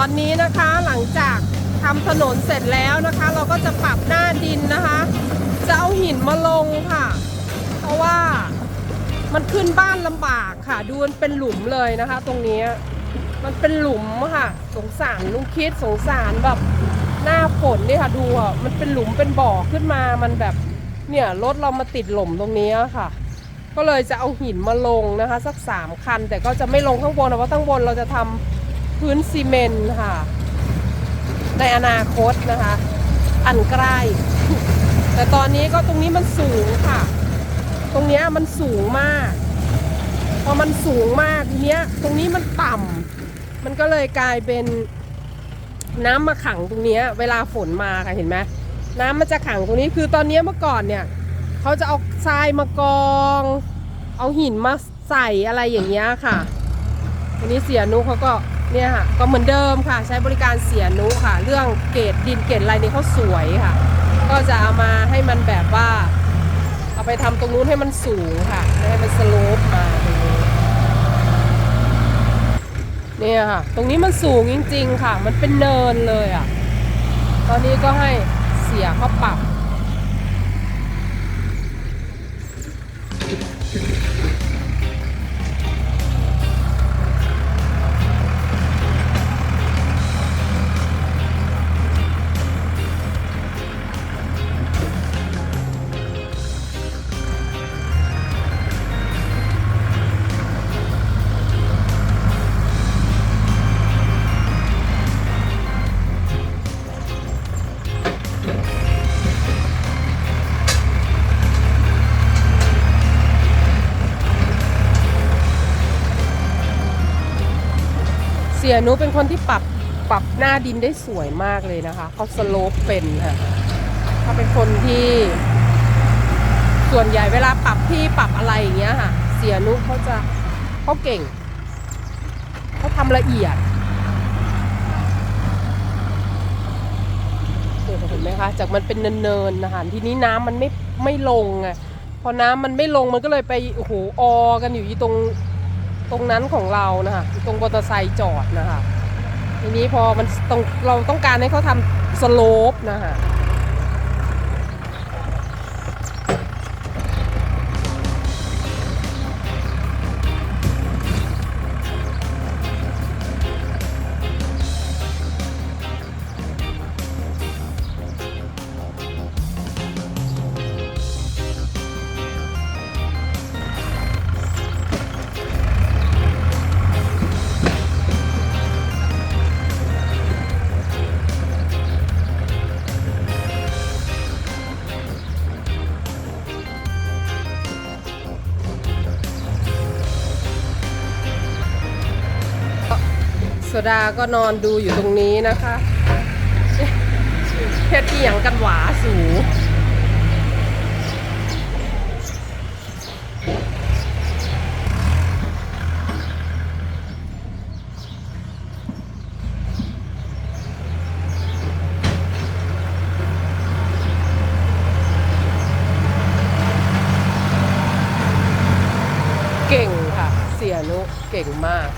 ตอนนี้นะคะหลังจากทำถนนเสร็จแล้วนะคะ เราก็จะปรับหน้าดินนะคะ จะเอาหินมาลงค่ะ เพราะว่ามันขึ้นบ้านลำบากค่ะ ดูมันเป็นหลุมเลยนะคะ ตรงนี้มันเป็นหลุมค่ะ สงสารลุงคิดสงสารแบบหน้าฝนนี่ค่ะดูอะมันเป็นหลุมเป็นบ่อขึ้นมามันแบบเนี่ยรถเรามาติดหล่มตรงนี้ค่ะ ก็เลยจะเอาหินมาลงนะคะ สักสามคัน แต่ก็จะไม่ลงข้างบนเพราะข้างบนเราจะทำ พื้นซีเมนต์ค่ะ ในอนาคตนะคะ อันใกล้ แต่ตอนนี้ก็ตรงนี้มันสูงค่ะ ตรงเนี้ยมันสูงมาก พอมันสูงมากทีเนี้ย ตรงนี้มันต่ำมันก็เลยกลายเป็นน้ำมาขังตรงเนี้ยเวลาฝนมาค่ะเห็นไหมน้ำมันจะขังตรงนี้คือตอนเนี้ยเมื่อก่อนเนี่ยเขาจะเอาทรายมากอง เอาหินมาใส่อะไรอย่างเงี้ยค่ะทีนี้เสียนุเขาก็ เนี่ยค่ะก็เหมือนเดิมค่ะ ใช้บริการเสียนุค่ะ เรื่องเกรดดินเกรดอะไรนี่เขาสวยค่ะ ก็จะเอามาให้มันแบบว่า เอาไปทำตรงนู้นให้มันสูงค่ะให้มันสโลปมาตรงนี้เนี่ยค่ะ ตรงนี้มันสูงจริง ๆ ค่ะ มันเป็นเนินเลยอะ ตอนนี้ก็ให้เสียเขาปรับ สียนุเป็นคนที่ปรับปรับหน้าดินได้สวยมากเลยนะคะเขาสโลปเป็นค่ะเขาเป็นคนที่ ส่วนใหญ่เวลาปรับที่ปรับอะไรอย่างเงี้ยค่ะ เสียนุเขาจะเขาเก่งเขาทำละเอียดเห็นไหมคะจากมันเป็นเนินๆนะคะทีนี้น้ำมันไม่ไม่ลงไงพอน้ำมันไม่ลงมันก็เลยไปโอ้โหออกันอยู่ที่ตรง ตรงนั้นของเรานะคะตรงมอเตอร์ไซค์จอดนะคะทีนี้พอมันตรงเราต้องการให้เขาทำสโลปนะคะ ดาก็นอนดูอยู่ตรงนี้นะคะเพชรที่ยังกันหวาสูเก่งค่ะ เสียนุเก่งมาก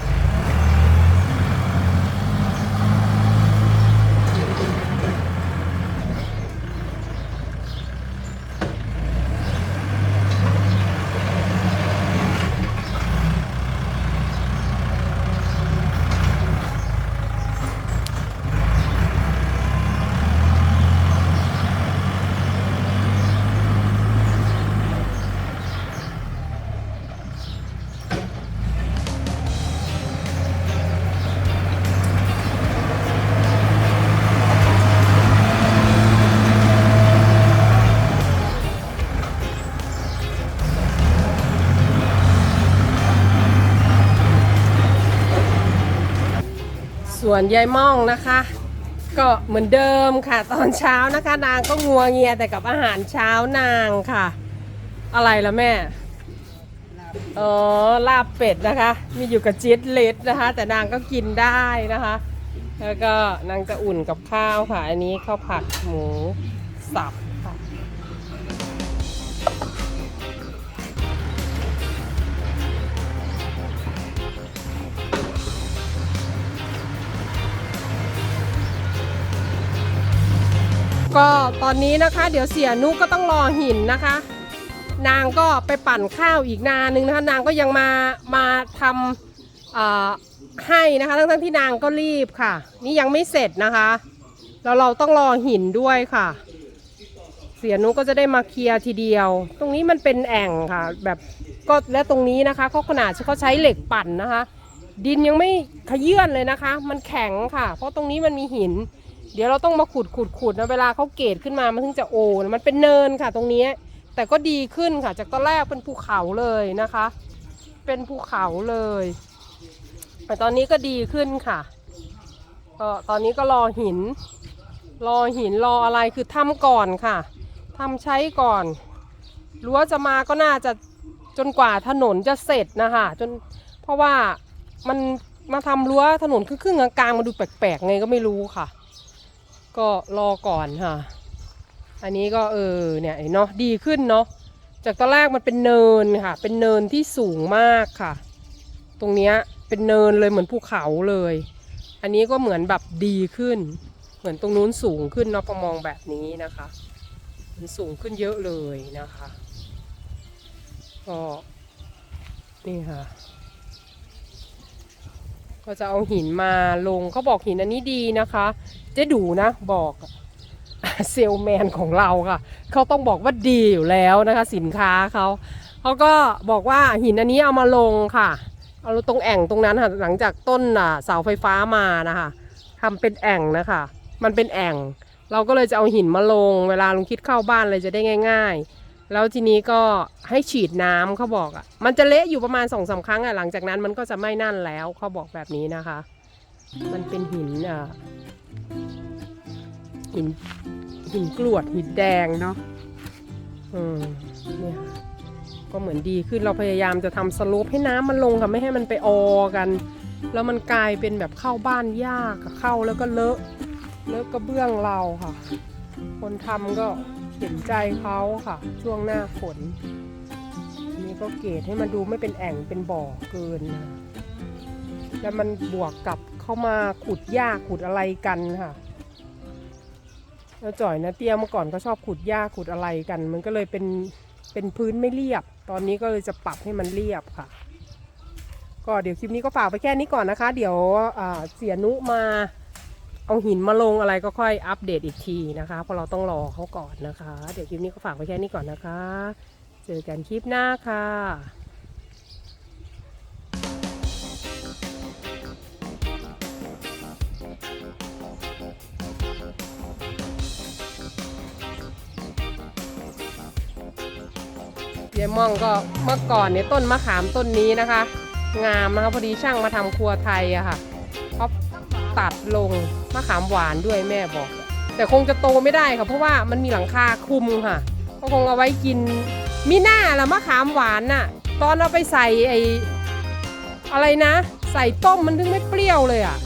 วนยายม่องนะคะ ก็เหมือนเดิมค่ะ ตอนเช้านะคะ นางก็งัวเงียแต่กับอาหารเช้านางค่ะ อะไรละแม่อ๋อลาบเป็ดนะคะ มีอยู่กับจิ๊ดเลดนะคะ แต่นางก็กินได้นะคะ แล้วก็นางจะอุ่นกับข้าวค่ะ อันนี้ข้าวผัดหมูสับ ก็ตอนนี้นะคะ เดี๋ยวเสียนุก็ต้องรอหินนะคะ นางก็ไปปั่นข้าวอีกนานนึงนะคะ นางก็ยังมามาทำให้นะคะ ทั้งๆที่นางก็รีบค่ะ นี่ยังไม่เสร็จนะคะแล้วเราต้องรอหินด้วยค่ะ เสียนุก็จะได้มาเคลียร์ทีเดียว ตรงนี้มันเป็นแอ่งค่ะ แบบก็และตรงนี้นะคะเขาขนาดเขาใช้เหล็กปั่นนะคะ ดินยังไม่ขยื่นเลยนะคะ มันแข็งค่ะ เพราะตรงนี้มันมีหิน เดี๋ยวเราต้องมาขุดขุดขุดนะเวลาเขาเกตขึ้นมามันถึงจะโอนมันเป็นเนินค่ะ ตรงนี้ แต่ก็ดีขึ้นค่ะ จากตอนแรกเป็นภูเขาเลยนะคะ เป็นภูเขาเลย แต่ตอนนี้ก็ดีขึ้นค่ะก็ตอนนี้ก็รอหิน รอหินรออะไรคือทำก่อนค่ะทำใช้ก่อนรั้วจะมาก็น่าจะจนกว่าถนนจะเสร็จนะคะจนเพราะว่ามันมาทำรั้วถนนครึ่งๆกลางๆมาดูแปลกๆไงก็ไม่รู้ค่ะ ก็รอก่อนค่ะ อันนี้ก็เออเนี่ยเนาะดีขึ้นเนาะจากตอนแรกมันเป็นเนินค่ะ เป็นเนินที่สูงมากค่ะ ตรงเนี้ยเป็นเนินเลยเหมือนภูเขาเลย อันนี้ก็เหมือนแบบดีขึ้น เหมือนตรงนู้นสูงขึ้นเนาะพอมองแบบนี้นะคะมันสูงขึ้นเยอะเลยนะคะก็นี่ค่ะ ก็จะเอาหินมาลงเขาบอกหินอันนี้ดีนะคะ เจ๊ดูนะบอกเซลแมนของเราค่ะ เขาต้องบอกว่าดีอยู่แล้วนะคะสินค้าเขา เขาก็บอกว่าหินอันนี้เอามาลงค่ะ เอาตรงแอ่งตรงนั้นค่ะหลังจากต้นเสาไฟฟ้ามานะคะทำเป็นแอ่งนะคะ มันเป็นแอ่ง เราก็เลยจะเอาหินมาลง เวลาลุงคิดเข้าบ้านเลยจะได้ง่าย ๆ แล้วทีนี้ก็ให้ฉีดน้ำเขาบอกอะ มันจะเละอยู่ประมาณสองสาครั้งอะหลังจากนั้นมันก็จะไม่นั่นแล้วเขาบอกแบบนี้นะคะ มันเป็นหินอะ หินหินกรวดหินแดงเนาะอืมเนี่ยค่ะก็เหมือนดีขึ้นเราพยายามจะทำสโลปให้น้ำมันลงค่ะไม่ให้มันไปออกัน แล้วมันกลายเป็นแบบเข้าบ้านยากเข้าแล้วก็เลอะเลอะกระเบื้องเราค่ะ คนทำก็เห็นใจเขาค่ะ ช่วงหน้าฝนนนี้ก็เกตให้มันดูไม่เป็นแอ่งเป็นบ่อเกินนะแล้วมันบวกกับเข้ามาขุดหญ้าขุดอะไรกันค่ะ แล้วจ่อยนะเตี้ยเมื่อก่อนก็ชอบขุดหญ้าขุดอะไรกัน มันก็เลยเป็นเป็นพื้นไม่เรียบ ตอนนี้ก็เลยจะปรับให้มันเรียบค่ะ ก็เดี๋ยวคลิปนี้ก็ฝากไปแค่นี้ก่อนนะคะ เดี๋ยวเสียนุมาเอาหินมาลงอะไรก็ค่อยอัปเดตอีกทีนะคะ เพราะเราต้องรอเขาก่อนนะคะ เดี๋ยวคลิปนี้ก็ฝากไปแค่นี้ก่อนนะคะ เจอกันคลิปหน้าค่ะ ยายม่องก็เมื่อก่อนเนี่ยต้นมะขามต้นนี้นะคะ งามนะคะพอดีช่างมาทำครัวไทยอะค่ะเขาตัดลงมะขามหวานด้วยแม่บอก แต่คงจะโตไม่ได้ค่ะเพราะว่ามันมีหลังคาคลุมค่ะก็คงเอาไว้กินมีหน้าละมะขามหวานน่ะตอนเอาไปใส่ไออะไรนะ ใส่ต้มมันถึงไม่เปรี้ยวเลยอะ